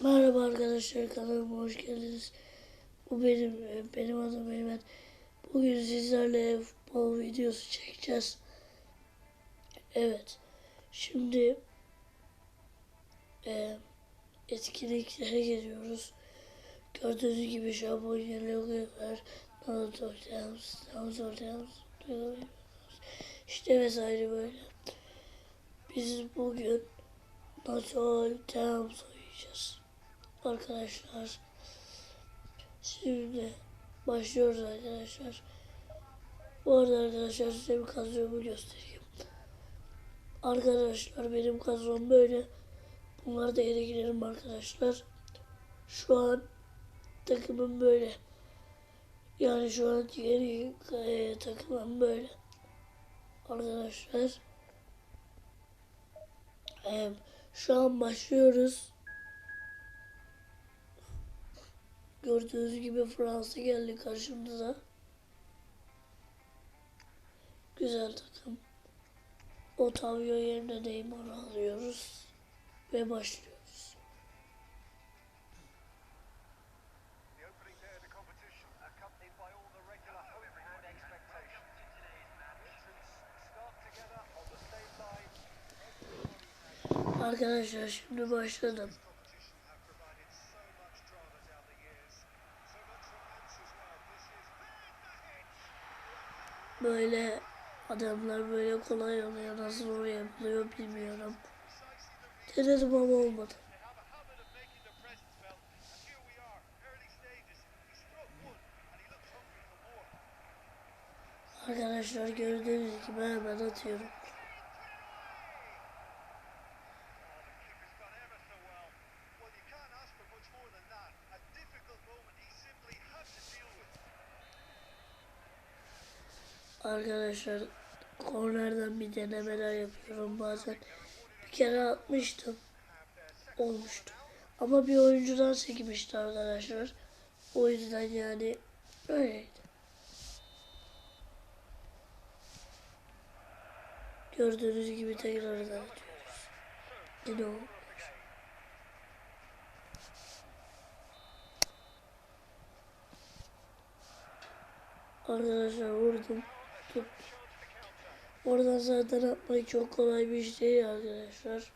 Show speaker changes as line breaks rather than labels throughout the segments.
Merhaba arkadaşlar kanalıma hoş geldiniz. Bu benim benim adım Mehmet. Bugün sizlerle futbol videosu çekeceğiz. Evet. Şimdi e, etkinliklere geliyoruz. Gördüğünüz gibi Japonya'lılar, Naruto Dance, Naruto Dance, işte vesaire böyle. Biz bugün Naruto Dance oynayacağız. Arkadaşlar şimdi başlıyoruz arkadaşlar. Bu arada arkadaşlar size bir kadromu göstereyim. Arkadaşlar benim kadrom böyle. Bunları da ele girelim arkadaşlar. Şu an takımım böyle. Yani şu an yeni e, takımım böyle. Arkadaşlar. E, şu an başlıyoruz. Gördüğünüz gibi Fransa geldi karşımıza. Güzel takım. Otavio yerine Neymar'ı alıyoruz. Ve başlıyoruz.
The opening day
Böyle adamlar böyle kolay oluyor. Nasıl oraya buluyor bilmiyorum. Denedim ama olmadı.
they have a habit of
Arkadaşlar kornerden bir denemeler yapıyorum bazen. Bir kere atmıştım. Olmuştu. Ama bir oyuncudan sekmişti arkadaşlar. O yüzden yani öyleydi. Gördüğünüz gibi tekrardan atıyoruz. Yine olmuş. Arkadaşlar vurdum. Tut. Oradan zaten atmak çok kolay bir iş değil arkadaşlar.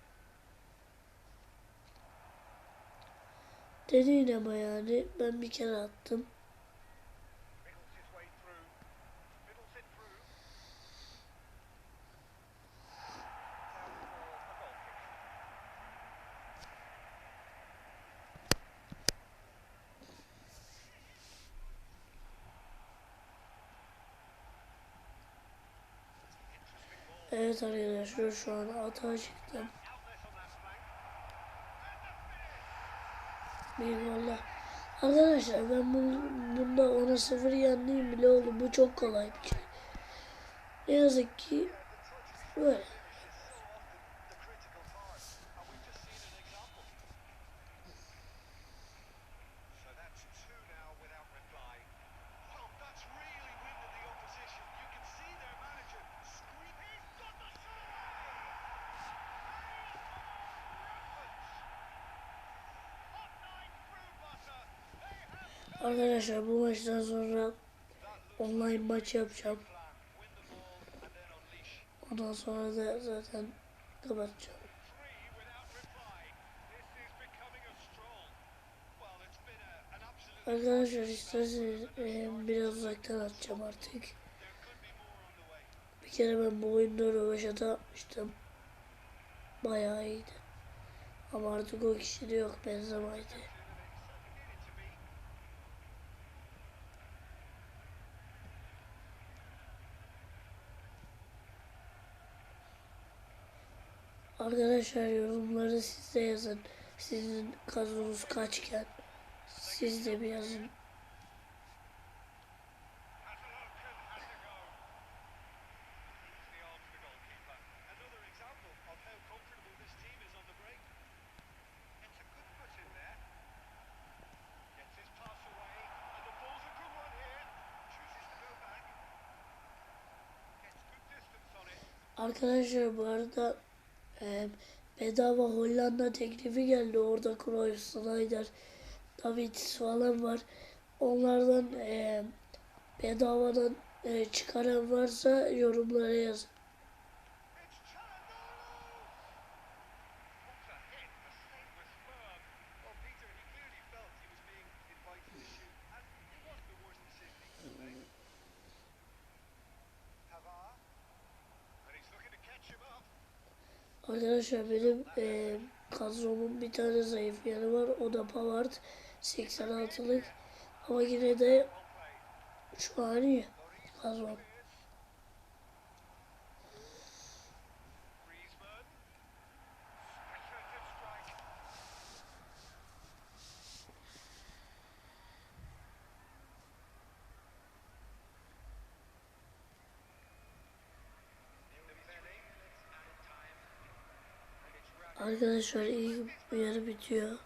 Deneyin ama yani. Ben bir kere attım. Evet arkadaşlar şu an atağa çıktım. Golle. Arkadaşlar ben bu, bunda 10'a 0 yendiğim bile oldu. Bu çok kolay bir şey. Ne yazık ki böyle. Arkadaşlar bu maçtan sonra online maç yapacağım. Ondan sonra da zaten kapatacağım. Arkadaşlar isterseniz e, biraz uzaktan atacağım artık. Bir kere ben bu oyunda röveşata atmıştım. Bayağı iyiydi. Ama artık o kişi de yok Benzema'ydı. Arkadaşlar yorumları siz de yazın. Sizin kadronuz kaçken siz de bir yazın.
Has a look
ee,
bedava Hollanda teklifi geldi. Orada Cruyff, Snyder, David falan var. Onlardan e, bedavadan e, çıkaran varsa yorumlara yazın. Arkadaşlar benim e, kadromun bir tane zayıf yanı var. O da Pavard 86'lık. Ama yine de şu an iyi kadrom. Arkadaşlar iyi yarı bitiyor.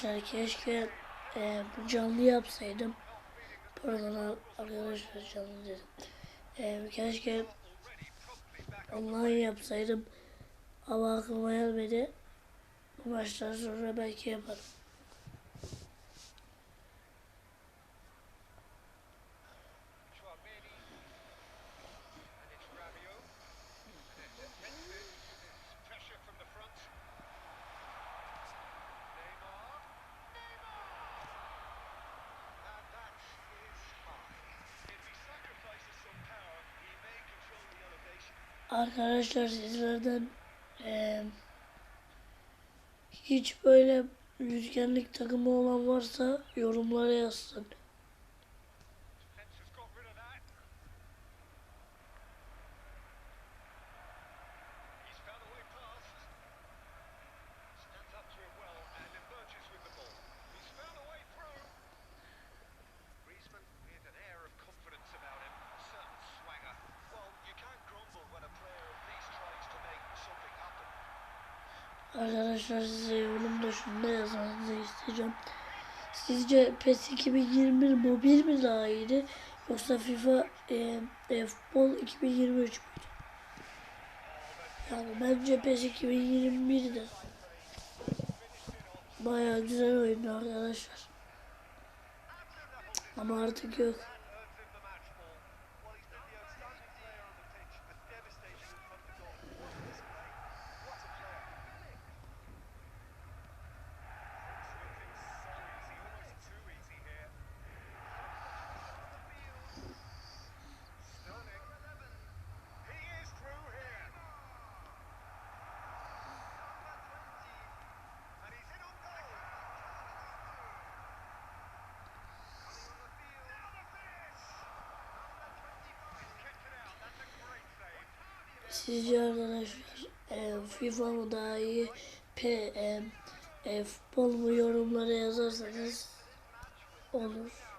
Arkadaşlar keşke e, canlı yapsaydım. Pardon arkadaşlar canlı dedim. E, keşke online yapsaydım. Ama aklıma gelmedi. Bu maçtan sonra belki yaparım. Arkadaşlar sizlerden e, hiç böyle rüzgarlık takımı olan varsa yorumlara yazsın. Arkadaşlar size yorumda şunu yazmanızı isteyeceğim. Sizce PES 2021 mobil mi daha iyiydi yoksa FIFA e, e, Futbol 2023 müydü? Yani bence PES 2021'de bayağı güzel oyundu arkadaşlar. Ama artık yok. Sizce arkadaşlar e, FIFA mı daha iyi P, e, futbol mu yorumlara yazarsanız olur.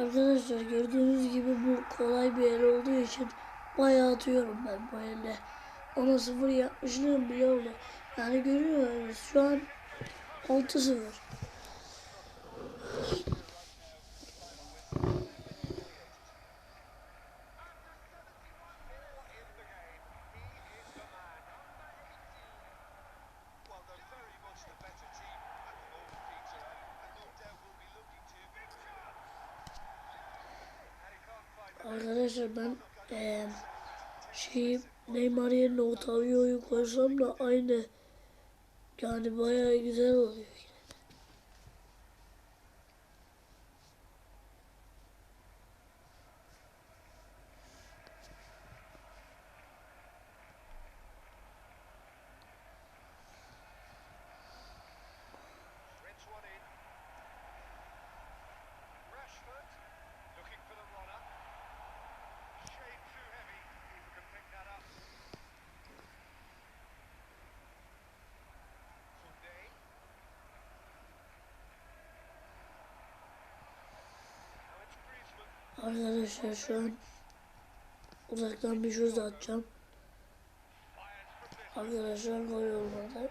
Arkadaşlar gördüğünüz gibi bu kolay bir el olduğu için bayağı atıyorum ben bu elle. Ona sıfır yapmışlığım bile öyle. Yani görüyoruz şu an 6-0. arkadaşlar ben e, şey Neymar yerine Otavio'yu koysam da aynı yani bayağı güzel oluyor. Arkadaşlar şu an uzaktan bir şut atacağım. Arkadaşlar gol olmadı.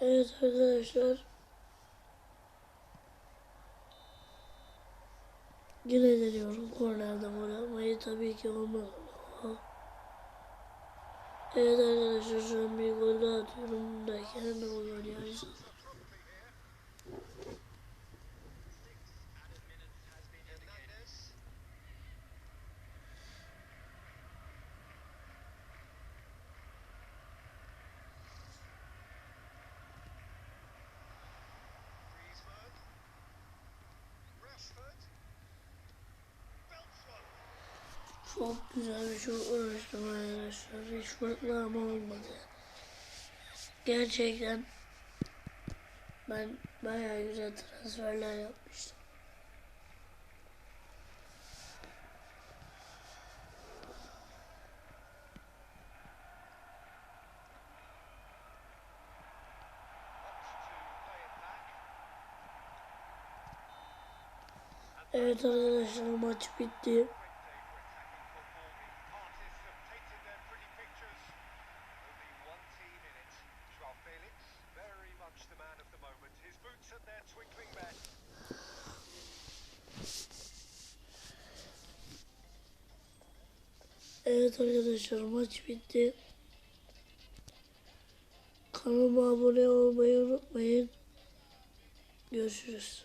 Evet arkadaşlar. Yine deniyorum kornerden gol atmayı tabii ki olmaz. ama. Evet arkadaşlar şu an bir gol atıyorum ne oluyor yani. Çok güzel bir şut uğraştım arkadaşlar. Hiç ama olmadı. Gerçekten ben bayağı güzel transferler yapmıştım. Evet arkadaşlar maç bitti. Evet arkadaşlar maç bitti. Kanalıma abone olmayı unutmayın. Görüşürüz.